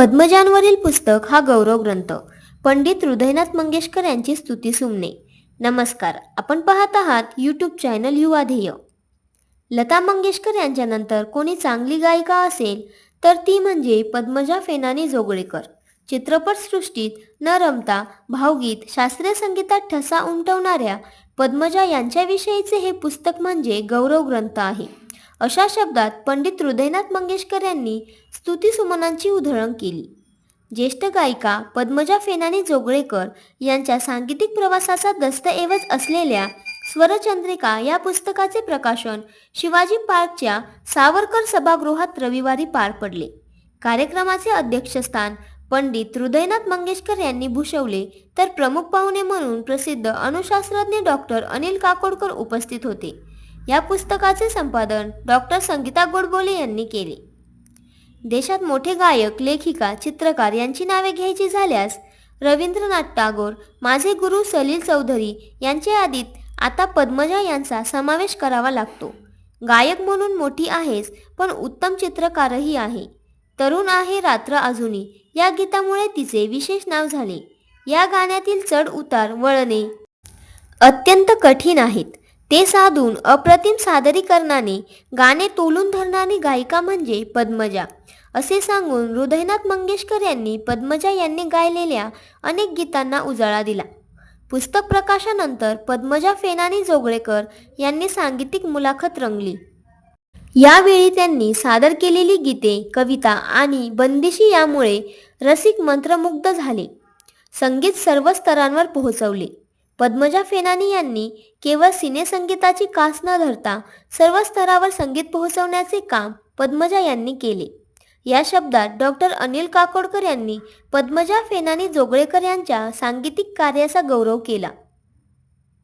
पद्मजांवरील पुस्तक हा गौरव ग्रंथ. पंडित हृदयनाथ मंगेशकर यांची स्तुती सुमने. नमस्कार. आपण पाहत आहात यूट्यूब चॅनल युवा ध्येय लता मंगेशकर यांच्यानंतर कोणी चांगली गायिका असेल तर ती म्हणजे पद्मजा फेनानी जोगळेकर. चित्रपटसृष्टीत न रमता भावगीत शास्त्रीय संगीतात ठसा उमटवणाऱ्या पद्मजा यांच्याविषयीचे हे पुस्तक म्हणजे गौरव ग्रंथ आहे. अशा शब्दात पंडित हृदयनाथ मंगेशकर यांनी स्तुतीसुमनांची उधळण केली. ज्येष्ठ गायिका पद्मजा फेनानी जोगळेकर यांच्या सांगीतिक प्रवासाचा दस्तऐवज असलेल्या स्वरचंद्रिका या पुस्तकाचे प्रकाशन शिवाजी पार्कच्या सावरकर सभागृहात रविवारी पार पडले. कार्यक्रमाचे अध्यक्षस्थान पंडित हृदयनाथ मंगेशकर यांनी भूषवले तर प्रमुख पाहुणे म्हणून प्रसिद्ध अणुशास्त्रज्ञ डॉक्टर अनिल काकोडकर उपस्थित होते. या पुस्तकाचे संपादन डॉक्टर संगीता गोडबोले यांनी केले. देशात मोठे गायक लेखिका चित्रकार यांची नावे घ्यायची झाल्यास रवींद्रनाथ टागोर माझे गुरु सलील चौधरी यांच्या यादीत आता पद्मजा यांचा समावेश करावा लागतो. गायक म्हणून मोठी आहेच पण उत्तम चित्रकारही आहे. तरुण आहे रात्र अजूनी या गीतामुळे तिचे विशेष नाव झाले. या गाण्यातील चढ उतार वळणे अत्यंत कठीण आहेत. ते साधून अप्रतिम सादरीकरणाने गाणे तोलून धरणारी गायिका म्हणजे पद्मजा. असे सांगून हृदयनाथ मंगेशकर यांनी पद्मजा यांनी गायलेल्या अनेक गीतांना उजाळा दिला. पुस्तक प्रकाशानंतर पद्मजा फेनानी जोगळेकर यांनी सांगीतिक मुलाखत रंगली. यावेळी त्यांनी सादर केलेली गीते कविता आणि बंदिशी यामुळे रसिक मंत्रमुग्ध झाले. संगीत सर्व स्तरांवर पोहोचवले. पद्मजा फेनानी यांनी केवळ सिनेसंगीताची कास न धरता सर्व स्तरावर संगीत पोहोचवण्याचे काम पद्मजा यांनी केले. या शब्दात डॉक्टर अनिल काकोडकर यांनी पद्मजा फेनानी जोगळेकर यांच्या सांगीतिक कार्याचा गौरव केला.